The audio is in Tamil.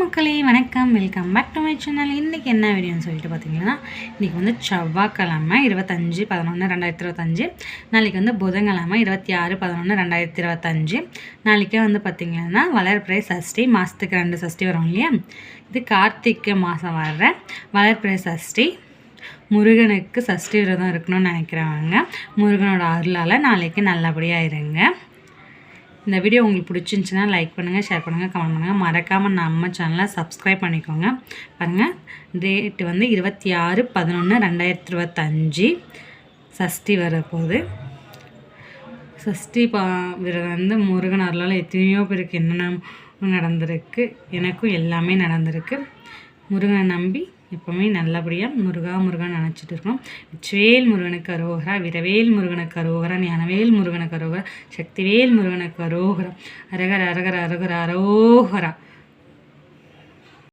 மக்களே வணக்கம். Welcome back to my channel இன்றைக்கி என்ன வீடியோன்னு சொல்லிட்டு பார்த்தீங்கன்னா இன்றைக்கி வந்து செவ்வாய்க்கிழமை இருபத்தஞ்சு பதினொன்று ரெண்டாயிரத்தி இருபத்தஞ்சி நாளைக்கு வந்து புதன்கிழமை இருபத்தி ஆறு பதினொன்று ரெண்டாயிரத்தி இருபத்தஞ்சி நாளைக்கே வந்து பார்த்திங்கன்னா வளர்பிறை சஷ்டி மாதத்துக்கு ரெண்டு சஷ்டி வரும் இல்லையா? இது கார்த்திகை மாதம் வர்ற வளர்பிறை சஷ்டி. முருகனுக்கு சஷ்டி விரதம் இருக்கணும்னு நினைக்கிறவங்க முருகனோட அருளால் நாளைக்கு நல்லபடியாக இருங்க. இந்த வீடியோ உங்களுக்கு பிடிச்சிருந்துச்சின்னா லைக் பண்ணுங்கள் ஷேர் பண்ணுங்கள் கமெண்ட் பண்ணுங்கள் மறக்காமல் நம்ம சேனலை சப்ஸ்கிரைப் பண்ணிக்கோங்க. பாருங்கள் டேட்டு வந்து இருபத்தி ஆறு பதினொன்று ரெண்டாயிரத்தி இருபத்தஞ்சி. சஷ்டி வரப்போகுது. சஷ்டி பா விரதம் வந்து முருகன் அருளால் எத்தனையோ பேருக்கு என்னென்ன நடந்திருக்கு எனக்கும் எல்லாமே நடந்திருக்கு. முருகனை நம்பி எப்போவுமே நல்லபடியாக முருகா முருகன் நினச்சிட்டு இருக்கோம். வெற்றிவேல் முருகனுக்கு அரோகரா விரவேல் முருகனுக்கு அரோகரா ஞானவேல் முருகனுக்கு அரோகரா சக்திவேல் முருகனுக்கு அரோகரா. அரகர அரகர அரகர அரோகரா.